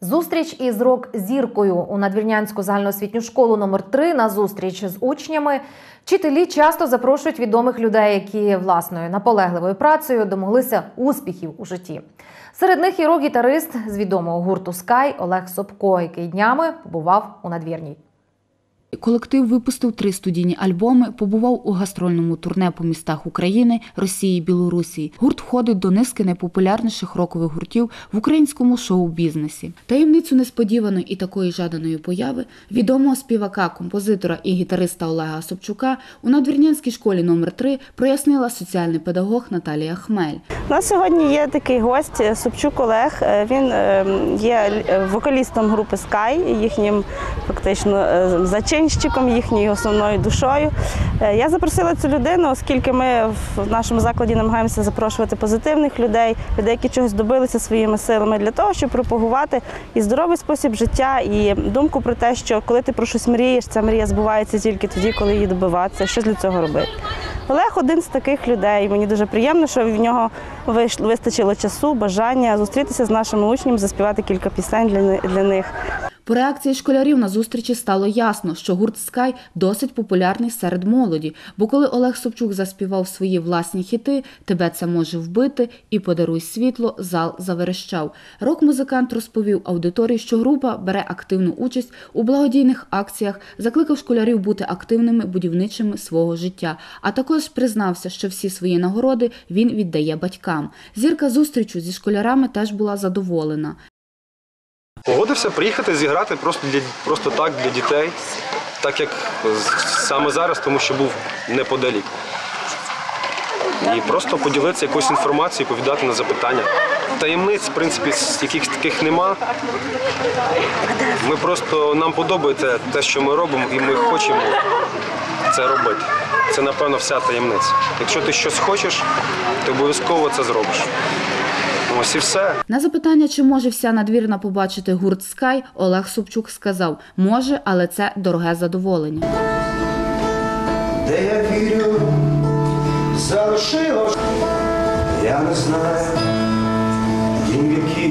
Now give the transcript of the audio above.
Зустріч із рок-зіркою у надвірнянську загальноосвітню школу номер 3 на зустріч з учнями. Вчителі часто запрошують відомих людей, які власною наполегливою працею домоглися успіхів у житті. Серед них і рок-гітарист з відомого гурту Скай Олег Собко, який днями побував у надвірній. Колектив випустив три студійні альбоми, побував у гастрольному турне по містах України, Росії, Білорусі. Гурт входить до низки найпопулярніших рокових гуртів в українському шоу-бізнесі. Таємницю несподіваної і такої жаданої появи відомого співака, композитора і гітариста Олега Собчука у надвірнянській школі номер 3 прояснила соціальний педагог Наталія Хмель. У нас сьогодні є такий гость Собчук Олег. Е, Він е, є е, вокалістом групи Sky, їхнім фактично е, зачинщиком, їхньою основною душою. Е, Я запросила цю людину, оскільки ми в нашому закладі намагаємося запрошувати позитивних людей, людей, які чогось добилися своїми силами, для того, щоб пропагувати і здоровий спосіб життя, і думку про те, що коли ти про щось мрієш, ця мрія збувається тільки тоді, коли її добиватися. Що для цього робити? Олег один з таких людей. Мені дуже приємно, що в нього вистачило часу, бажання зустрітися з нашими учнями, заспівати кілька пісень для них. По реакції школярів на зустрічі стало ясно, що гурт Скай досить популярний серед молоді. Бо коли Олег Собчук заспівав свої власні хіти Тебе це може вбити і Подаруй світло, зал заверещав. Рок-музикант розповів аудиторії, що група бере активну участь у благодійних акціях, закликав школярів бути активними будівничими свого життя. А також признався, що всі свої нагороди він віддає батькам. Зірка зустрічу зі школярами теж була задоволена. Погодився приїхати зіграти просто для просто так для дітей, так як саме зараз, тому що був неподалік. І просто поділитися якоюсь інформацією, повідати на запитання. Таємниць, в принципі, яких таких нема. Ми просто нам подобається те, що ми робимо, і ми хочемо це робити. Це, напевно, вся таємниця. Якщо ти щось хочеш, ти обов'язково це зробиш. Ось і все. На запитання, чи може вся надвірна побачити гурт Скай, Олег Собчук сказав: може, але це дороге задоволення. де я вірю, залишилось, я не знаю, дім який